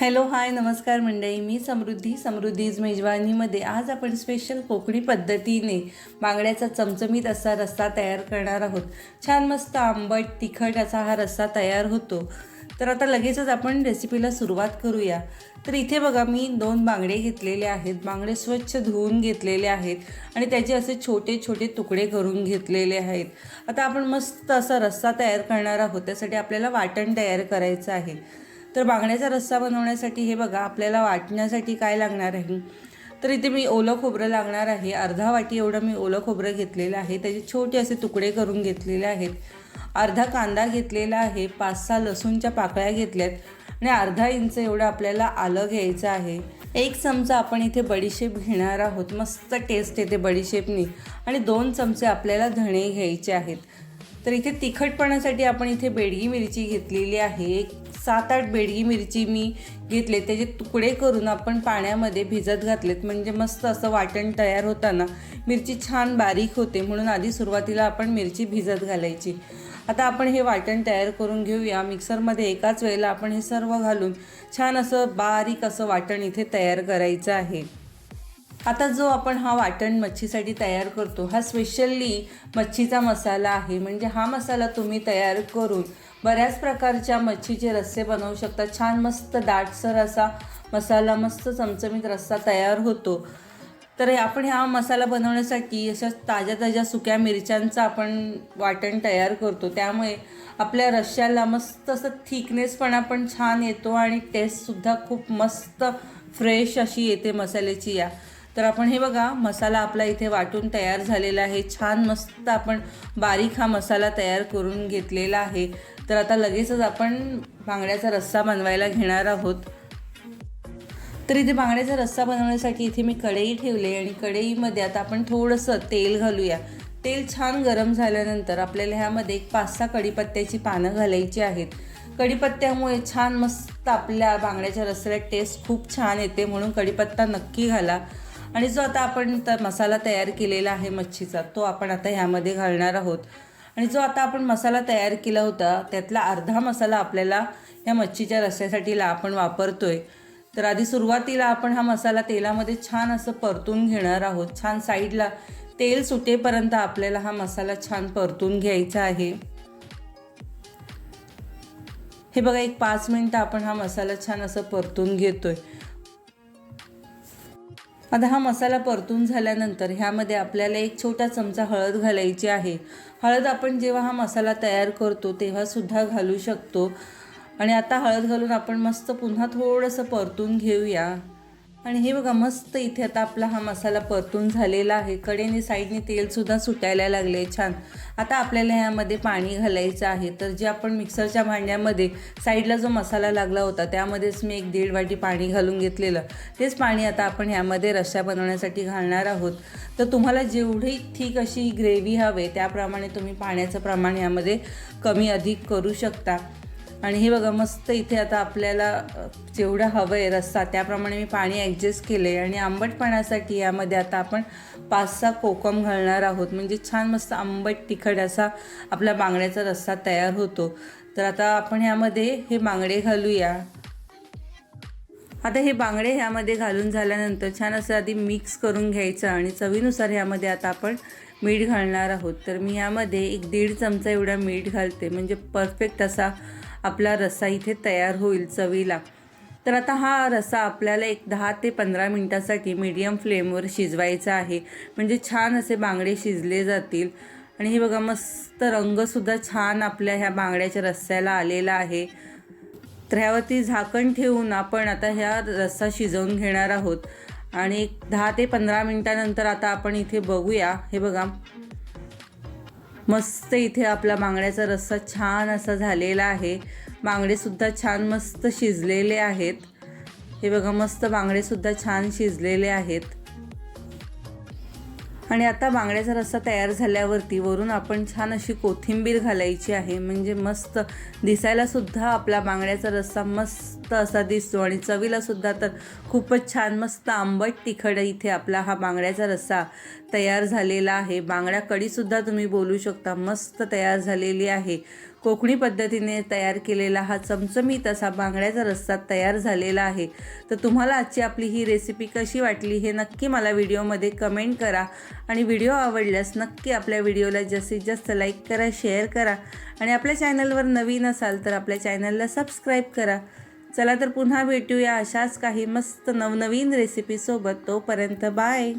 Hello hi नमस्कार मंडळी. मी समृद्धी समृद्धीज मेजवानीमध्ये. आज आपण स्पेशल कोकणी पद्धतीने बांगड्याचा चमचमीत असा रस्सा तयार करणार आहोत. छान मस्त आंबट तिखट असा हा रस्सा तयार होतो. तर आता लगेचच आपण रेसिपीला सुरुवात करूया. तर इथे बघा मी दोन बांगडे घेतलेले आहेत. बांगडे स्वच्छ धुवून घेतलेले आहेत आणि त्याचे असे छोटे छोटे तुकडे करून घेतलेले आहेत. आता आपण मस्त असा रस्सा तयार करणार आहोत. त्यासाठी आपल्याला वाटण तयार करायचं आहे. तर बांगड्याचा रस्सा बनवण्यासाठी हे बघा आपल्याला वाटण्यासाठी काय लागणार आहे? तर इथे मी ओलं खोबरं लागणार आहे. अर्धा वाटी एवढं मी ओलं खोबरं घेतलेलं आहे. त्याचे छोटे असे तुकडे करून घेतलेले आहेत. अर्धा कांदा घेतलेला आहे. पाच सहा लसूणच्या पाकळ्या घेतल्यात. आणि अर्धा इंच एवढं आपल्याला आलं घ्यायचं आहे. एक चमचा आपण इथे बडीशेप घेणार आहोत. मस्त टेस्ट येते बडीशेपनी आणि दोन चमचे आपल्याला धणे घ्यायचे आहेत. तर इथे तिखटपणासाठी आपण इथे बेडगी मिरची घेतलेली आहे. एक सात आठ बेडगी मिरची मी घेतले. त्याचे तुकडे करून आपण पाण्यामध्ये भिजत घातलेत. म्हणजे मस्त असं वाटण तयार होताना मिरची छान बारीक होते. म्हणून आधी सुरुवातीला आपण मिरची भिजत घालायची. आता आपण हे वाटण तयार करून घेऊया. मिक्सरमध्ये एकाच वेळेला आपण हे सर्व घालून छान असं बारीक असं वाटण इथे तयार करायचं आहे. आता जो आपण हा वाटण मच्छीसाठी तयार करतो हा स्पेशली मच्छीचा मसाला आहे. म्हणजे हा मसाला तुम्ही तयार करून बऱ्याच प्रकारच्या मच्छीचे रस्से बनवू शकता. छान मस्त दाटसर असा मसाला मस्त चमचमीत रस्सा तयार होतो. तर आपण हा मसाला बनवण्यासाठी अशा ताज्या ताज्या सुक्या मिरच्यांचं आपण वाटण तयार करतो. त्यामुळे आपल्या रश्श्याला मस्त असं थिकनेसपणा पण छान येतो आणि टेस्टसुद्धा खूप मस्त फ्रेश अशी येते मसाल्याची या. तर आपण हे बघा मसाला आपला इथे वाटून तयार झालेला आहे. छान मस्त आपण बारीक हा मसाला तयार करून घेतलेला आहे. तर आता लगेचच आपण बांगड्याचा रस्सा बनवायला घेणार आहोत. तर इथे बांगड्याचा रस्सा बनवण्यासाठी इथे मी कढई ठेवले आणि कढईमध्ये आता आपण थोडंसं तेल घालूया. तेल छान गरम झाल्यानंतर आपल्याला ह्यामध्ये एक पाच सहा कढीपत्त्याची पानं घालायची आहेत. कढीपत्त्यामुळे छान मस्त आपल्या बांगड्याच्या रस्स्याला टेस्ट खूप छान येते म्हणून कढीपत्ता नक्की घाला. आणि जो आता आपण तर मसाला तयार केलेला आहे मच्छीचा तो आपण आता ह्यामध्ये घालणार आहोत. आणि जो आता आपण मसाला तयार केला होता त्यातला अर्धा मसाला आपल्याला या मच्छीच्या रस्स्यासाठी आपण वापरतोय. तर आधी सुरुवातीला आपण हा मसाला तेलामध्ये छान असं परतून घेणार आहोत. छान साईडला तेल सुटेपर्यंत आपल्याला हा मसाला छान परतून घ्यायचा आहे. हे बघा एक पाच मिनटं आपण हा मसाला छान असं परतून घेतोय. आता हा मसाला परतून झाल्यानंतर ह्यामध्ये आपल्याला एक छोटा चमचा हळद घालायची आहे. हळद आपण जेव्हा हा मसाला तयार करतो तेव्हासुद्धा घालू शकतो. आणि आता हळद घालून आपण मस्त पुन्हा थोडंसं परतून घेऊया. आणि हे बघा मस्त इथे आता आपला हा मसाला परतून झालेला आहे. कडेने साईडने तेलसुद्धा सुटायला लागले छान. आता आपल्याला ह्यामध्ये पाणी घालायचं आहे. तर जे आपण मिक्सरच्या भांड्यामध्ये साईडला जो मसाला लागला होता त्यामध्येच मी एक दीड वाटी पाणी घालून घेतलेलं. तेच पाणी आता आपण ह्यामध्ये रश्या बनवण्यासाठी घालणार आहोत. तर तुम्हाला जेवढी ठीक अशी ग्रेव्ही हवे त्याप्रमाणे तुम्ही पाण्याचं प्रमाण ह्यामध्ये कमी अधिक करू शकता. आणि हे बघा मस्त इथे आता आपल्याला जेवढं हवं आहे रस्सा त्याप्रमाणे मी पाणी ॲडजस्ट केलं आहे आणि आंबटपणासाठी यामध्ये आता आपण पाच सहा कोकम घालणार आहोत. म्हणजे छान मस्त आंबट तिखट असा आपला बांगड्याचा रस्सा तयार होतो. तर आता आपण ह्यामध्ये हे बांगडे घालूया. आता हे बांगडे ह्यामध्ये घालून झाल्यानंतर छान असं आधी मिक्स करून घ्यायचं आणि चवीनुसार ह्यामध्ये आता आपण मीठ घालणार आहोत. तर मी ह्यामध्ये एक दीड चमचा एवढा मीठ घालते. म्हणजे परफेक्ट असा आपला रस्सा इथे तयार होईल चवीला. तर आता हा रस्सा आपल्याला एक दहा ते पंधरा मिनटासाठी मीडियम फ्लेमवर शिजवायचा आहे. म्हणजे छान असे बांगडे शिजले जातील. आणि हे बघा मस्त रंगसुद्धा छान आपल्या ह्या बांगड्याच्या रस्स्याला आलेला आहे. तर ह्यावरती झाकण ठेवून आपण आता ह्या रस्सा शिजवून घेणार आहोत. आणि एक दहा ते पंधरा मिनटानंतर आता आपण इथे बघूया. हे बघा मस्त इथे आपला बांगड्याचा रस्सा छान असा झालेला आहे. बांगडेसुद्धा छान मस्त शिजलेले आहेत. हे बघा मस्त बांगडेसुद्धा छान शिजलेले आहेत. आणि आता बांगड्याचा रस्सा तयार झाल्यावरती वरून आपण छान अशी कोथिंबीर घालायची आहे. म्हणजे मस्त दिसायलासुद्धा आपला बांगड्याचा रस्सा मस्त असा दिसतो आणि चवीलासुद्धा तर खूपच छान मस्त आंबट तिखट इथे आपला हा बांगड्याचा रस्सा तयार झालेला आहे. बांगड्या कढीसुद्धा तुम्ही बोलू शकता मस्त तयार झालेली आहे. कोकणी पद्धतीने तयार केलेला हा चमचमीत असा बांगड्याचा रस्सा तयार झालेला आहे. तर तुम्हाला आजची आपली ही रेसिपी कशी वाटली हे नक्की मला व्हिडिओमध्ये कमेंट करा. आणि व्हिडिओ आवडल्यास नक्की आपल्या व्हिडिओला जास्तीत जास्त लाईक करा शेअर करा. आणि आपल्या चॅनलवर नवीन असाल तर आपल्या चॅनलला सबस्क्राईब करा. चला तर पुन्हा भेटूया अशाच काही मस्त नवनवीन रेसिपीसोबत तोपर्यंत बाय